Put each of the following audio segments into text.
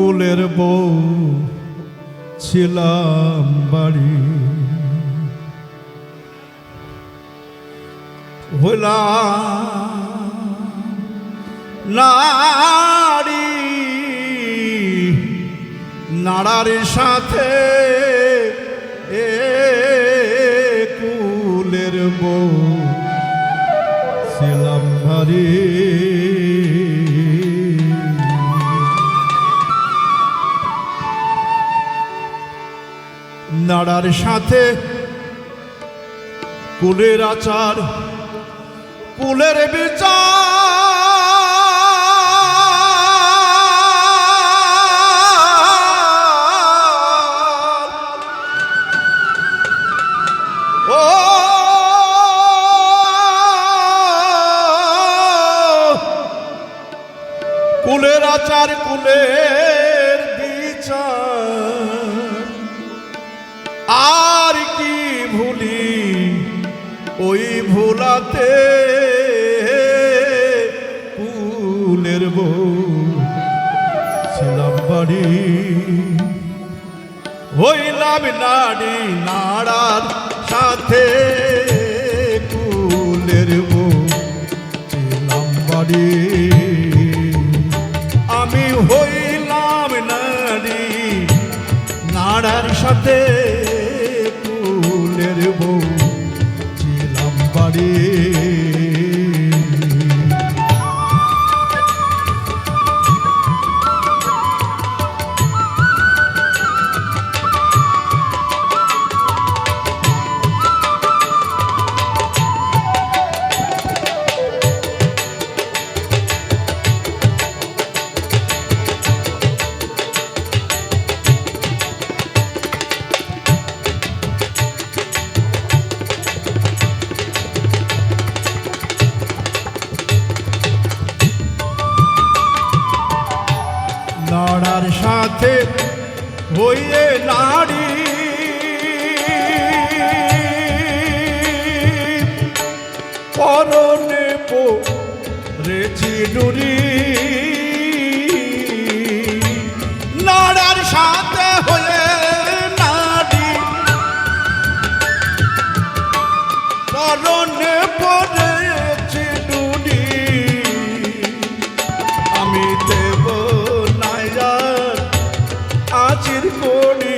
কুলের বউ ছিলাম বাড়ি। হইলাম নারী নাড়ার সাথে এ কুলের বউ ছিলাম বাড়ি। তার সাথে কুলের আচার কুলের বিচার। ভোলাতে ফুলের বউ ছিলাম বাড়ি। হইলাম নাড়ি নাড়ার সাথে ফুলের বউ। ছিলাম বাড়ি। আমি হইলাম নাড়ি নাড়ার সাথে সাথে বইয়ে নারী পরনে পো রেছিলু নাচের কোণে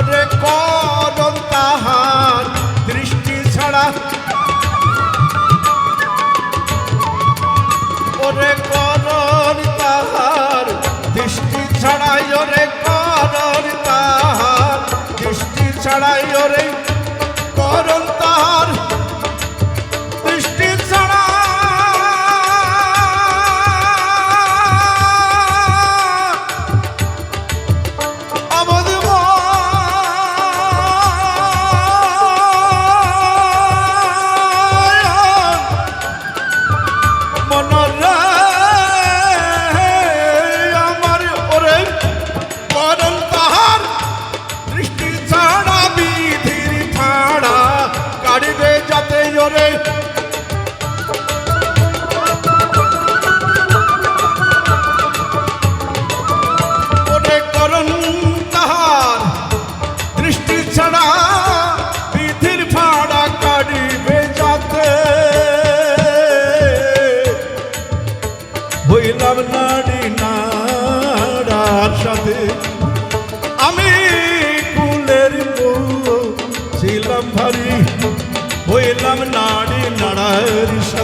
ওরে করন তাহার দৃষ্টি ছাড়া। ওরে করন তাহার দৃষ্টি ছাড়াই ওরে করন তাহার দৃষ্টি ছাড়াই ওরে করন তাহার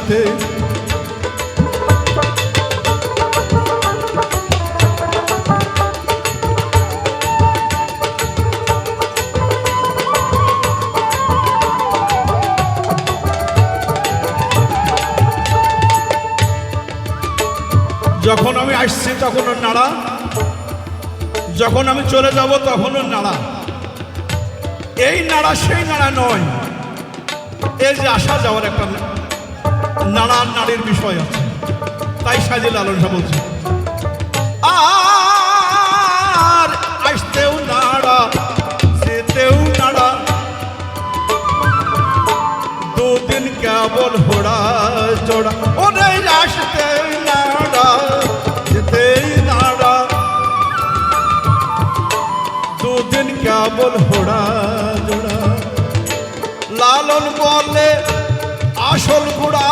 সাথে। যখন আমি আসছি, তখন ওর নাড়া। যখন আমি চলে যাব, তখন ওর নাড়া। এই নাড়া, সেই নাড়া নয়। এই যে আসা যাওয়ার একটা নাড়ার নাড়ির বিষয় আছে। তাই সাজিল লালন শাহ বলছি আর আসতেও নাড়া, যেতেও নাড়া। দুদিন কেবল হোড়া জোড়া ওরে আসতে নাড়া, যেতেই নাড়া। দুদিন কেবল আসল গুড়া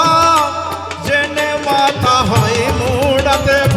জেনে মাথা হয় মোড়াতে।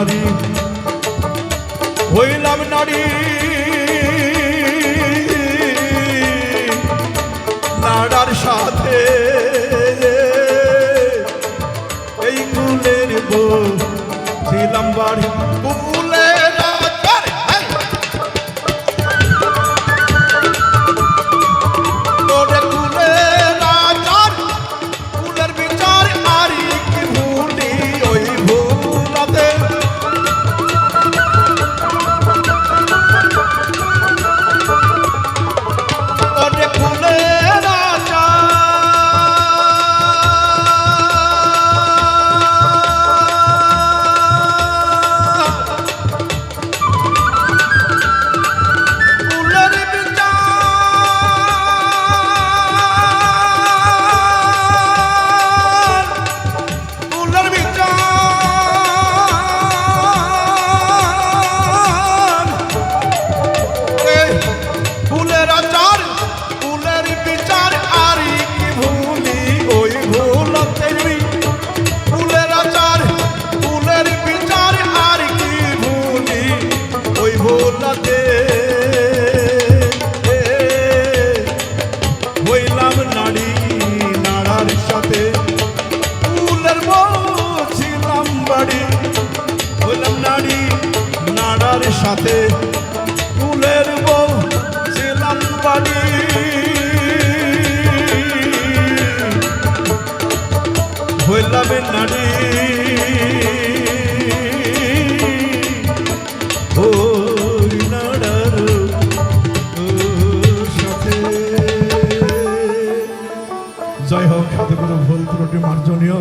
ভারী হইলাম নারী। নাড়ার সাথে এই কুলের বউ ছিলাম বাড়ি। ওই নাড়ার সাথে। জয় হোক খাতে কোনো ভুল ত্রুটি মার্জনীয়।